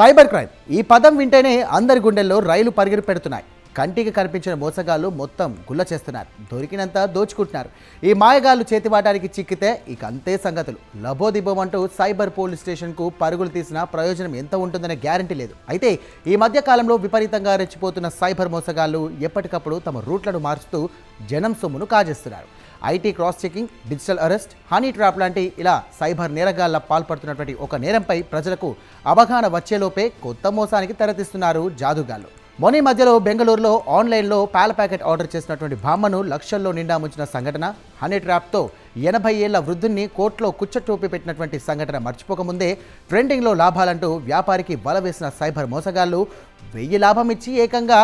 Cyber crime. ఈ పదం వింటేనే అందరి గుండెల్లో రైలు పరిగెడు పెడుతున్నాయి కంటికి కనిపించిన మోసగాళ్ళు మొత్తం గుల్ల చేస్తున్నారు. దొరికినంత దోచుకుంటున్నారు. ఈ మాయగాళ్ళు చేతివాటానికి చిక్కితే ఇక అంతే సంగతులు. లబోదిబోం అంటూ సైబర్ పోలీస్ స్టేషన్కు పరుగులు తీసిన ప్రయోజనం ఎంత ఉంటుందనే గ్యారంటీ లేదు. అయితే ఈ మధ్య కాలంలో విపరీతంగా రెచ్చిపోతున్న సైబర్ మోసగాళ్ళు ఎప్పటికప్పుడు తమ రూట్లను మారుస్తూ జనం సొమ్మును కాజేస్తున్నారు. IT cross checking digital arrest honey trap లాంటి ఇలా సైబర్ నేరగాళ్ళ పాల్పడుతున్నటువంటి ఒక నేరంపై ప్రజలకు అవగాహన వచ్చేలోపే కొత్త మోసానికి తెరతీస్తున్నారు జాదుగాళ్ళు. మొన్న మధ్యలో బెంగళూరులో ఆన్లైన్లో పాల ప్యాకెట్ ఆర్డర్ చేసినటువంటి బామ్మను లక్షల్లో నిండా ముంచిన సంఘటన. హనీ ట్రాప్తో ఎనభై ఏళ్ళ వృద్ధుణ్ణి కోర్టులో కుచ్చటోపి పెట్టినటువంటి సంఘటన మర్చిపోకముందే ట్రెండింగ్లో లాభాలంటూ వ్యాపారికి బల వేసిన సైబర్ మోసగాళ్ళు వెయ్యి లాభం ఇచ్చి ఏకంగా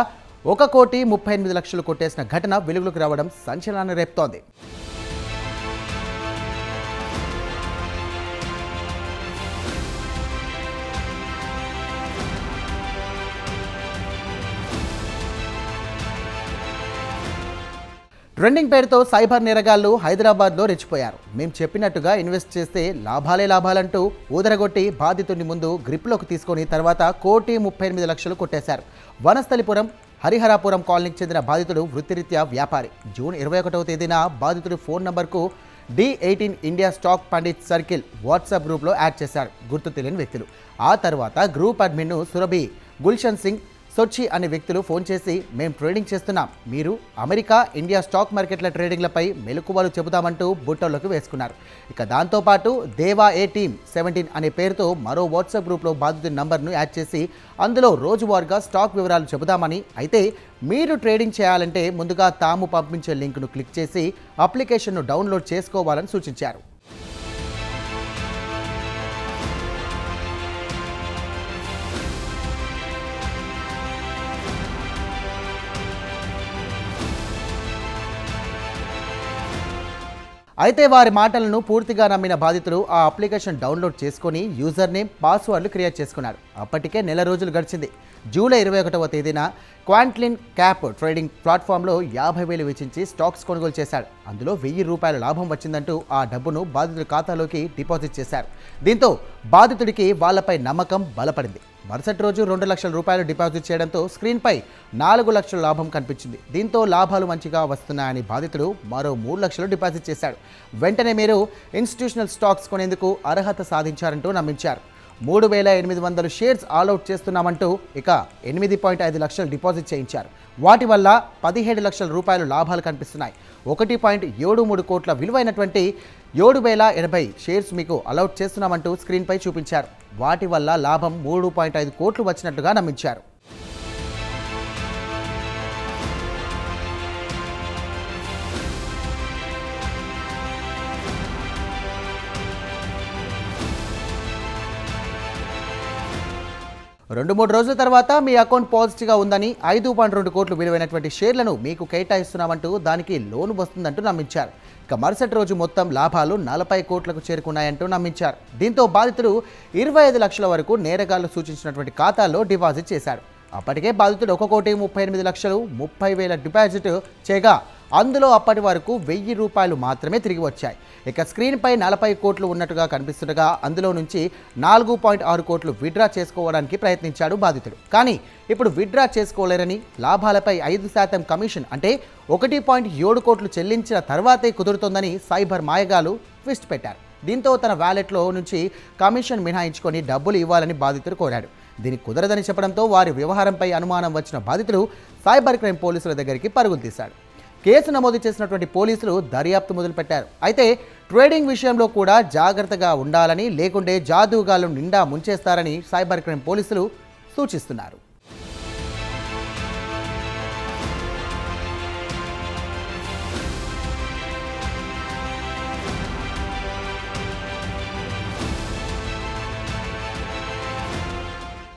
ఒక కోటి ముప్పై ఎనిమిది లక్షలు కొట్టేసిన ఘటన వెలుగులోకి రావడం సంచలనాన్ని రేపుతోంది. ట్రెండింగ్ పేరుతో సైబర్ నేరగాళ్ళు హైదరాబాద్లో రెచ్చిపోయారు. మేము చెప్పినట్టుగా ఇన్వెస్ట్ చేస్తే లాభాలే లాభాలంటూ ఊదరగొట్టి బాధితుడిని ముందు గ్రిప్లోకి తీసుకొని తర్వాత కోటి ముప్పై ఎనిమిది లక్షలు కొట్టేశారు. వనస్థలిపురం హరిహరాపురం కాలనీకి చెందిన బాధితుడు వృత్తిరీత్యా వ్యాపారి. జూన్ ఇరవై ఒకటవ తేదీన బాధితుడి ఫోన్ నంబర్కు D eighteen India stock Pandit circle WhatsApp గ్రూప్లో యాడ్ చేశారు. గుర్తు తెలియని వ్యక్తులు. ఆ తర్వాత గ్రూప్ అడ్మిన్ను సురభి గుల్షన్ సింగ్ సొచ్చి అనే వ్యక్తులు ఫోన్ చేసి మేము ట్రేడింగ్ చేస్తున్నాం. మీరు అమెరికా ఇండియా స్టాక్ మార్కెట్ల ట్రేడింగ్లపై మెలకువలు చెబుతామంటూ బుట్టల్లోకి వేసుకున్నారు. ఇక దాంతోపాటు దేవా ఏ టీమ్ సెవెంటీన్ అనే పేరుతో మరో వాట్సాప్ గ్రూప్లో బాధితుడి నంబర్ను యాడ్ చేసి అందులో రోజువారీగా స్టాక్ వివరాలు చెబుతామని అయితే మీరు ట్రేడింగ్ చేయాలంటే ముందుగా తాము పంపించే లింక్ను క్లిక్ చేసి అప్లికేషన్ను డౌన్లోడ్ చేసుకోవాలని సూచించారు. అయితే వారి మాటలను పూర్తిగా నమ్మిన బాధితులు ఆ అప్లికేషన్ డౌన్లోడ్ చేసుకొని యూజర్ నేమ్ పాస్వర్డ్లు క్రియేట్ చేసుకున్నారు. అప్పటికే నెల రోజులు గడిచింది. జూలై ఇరవై ఒకటవ తేదీన క్వాంట్లిన్ క్యాప్ ట్రేడింగ్ ప్లాట్ఫామ్లో యాభై వేలు వెచ్చించి స్టాక్స్ కొనుగోలు చేశాడు. అందులో వెయ్యి రూపాయల లాభం వచ్చిందంటూ ఆ డబ్బును బాధితుడి ఖాతాలోకి డిపాజిట్ చేశారు. దీంతో బాధితుడికి వాళ్ళపై నమ్మకం బలపడింది. మరుసటి రోజు రెండు లక్షల రూపాయలు డిపాజిట్ చేయడంతో స్క్రీన్పై నాలుగు లక్షల లాభం కనిపించింది. దీంతో లాభాలు మంచిగా వస్తున్నాయని బాధితుడు మరో మూడు లక్షలు డిపాజిట్ చేశాడు. వెంటనే మీరు ఇన్స్టిట్యూషనల్ స్టాక్స్ కొనేందుకు అర్హత సాధించారంటూ నమ్మించారు. మూడు వేల ఎనిమిది వందలు షేర్స్ ఆల్అవుట్ చేస్తున్నామంటూ ఇక ఎనిమిది పాయింట్ ఐదు లక్షలు డిపాజిట్ చేయించారు. వాటి వల్ల పదిహేడు లక్షల రూపాయలు లాభాలు కనిపిస్తున్నాయి. ఒకటి పాయింట్ ఏడు మూడు కోట్ల విలువైనటువంటి ఏడు వేల ఎనభై షేర్స్ మీకు అలౌట్ చేస్తున్నామంటూ స్క్రీన్పై చూపించారు. వాటి వల్ల లాభం మూడు పాయింట్ ఐదు కోట్లు వచ్చినట్టుగా నమ్మించారు. రెండు మూడు రోజుల తర్వాత మీ అకౌంట్ పాజిటివ్గా ఉందని ఐదు పాయింట్ రెండు కోట్లు విలువైనటువంటి షేర్లను మీకు కేటాయిస్తున్నామంటూ దానికి లోన్ వస్తుందంటూ నమ్మించారు. ఇక మరుసటి రోజు మొత్తం లాభాలు నలభై కోట్లకు చేరుకున్నాయంటూ నమ్మించారు. దీంతో బాధితుడు ఇరవై ఐదు లక్షల వరకు నేరగాళ్ళు సూచించినటువంటి ఖాతాల్లో డిపాజిట్ చేశాడు అప్పటికే బాధితుడు ఒక కోటి ముప్పై ఎనిమిది లక్షలు ముప్పై వేల డిపాజిట్ చేయగా అందులో అప్పటి వరకు వెయ్యి రూపాయలు మాత్రమే తిరిగి వచ్చాయి. ఇక స్క్రీన్పై నలభై కోట్లు ఉన్నట్టుగా కనిపిస్తుండగా అందులో నుంచి నాలుగు పాయింట్ ఆరు కోట్లు విడ్రా చేసుకోవడానికి ప్రయత్నించాడు బాధితుడు. కానీ ఇప్పుడు విడ్రా చేసుకోలేరని లాభాలపై ఐదు శాతం కమిషన్ అంటే ఒకటి పాయింట్ ఏడు కోట్లు చెల్లించిన తర్వాతే కుదురుతోందని సైబర్ మాయగాలు ట్విస్ట్ పెట్టారు. దీంతో తన వ్యాలెట్లో నుంచి కమిషన్ మినహాయించుకొని డబ్బులు ఇవ్వాలని బాధితుడు కోరాడు. దీనికి కుదరదని చెప్పడంతో వారి వ్యవహారంపై అనుమానం వచ్చిన బాధితుడు సైబర్ క్రైమ్ పోలీసుల దగ్గరికి పరుగులు తీశాడు. కేసు నమోదు చేసినటువంటి పోలీసులు దర్యాప్తు మొదలుపెట్టారు. అయితే ట్రేడింగ్ విషయంలో కూడా జాగ్రత్తగా ఉండాలని లేకుంటే జాదూగాలు నిండా ముంచేస్తారని సైబర్ క్రైమ్ పోలీసులు సూచిస్తున్నారు.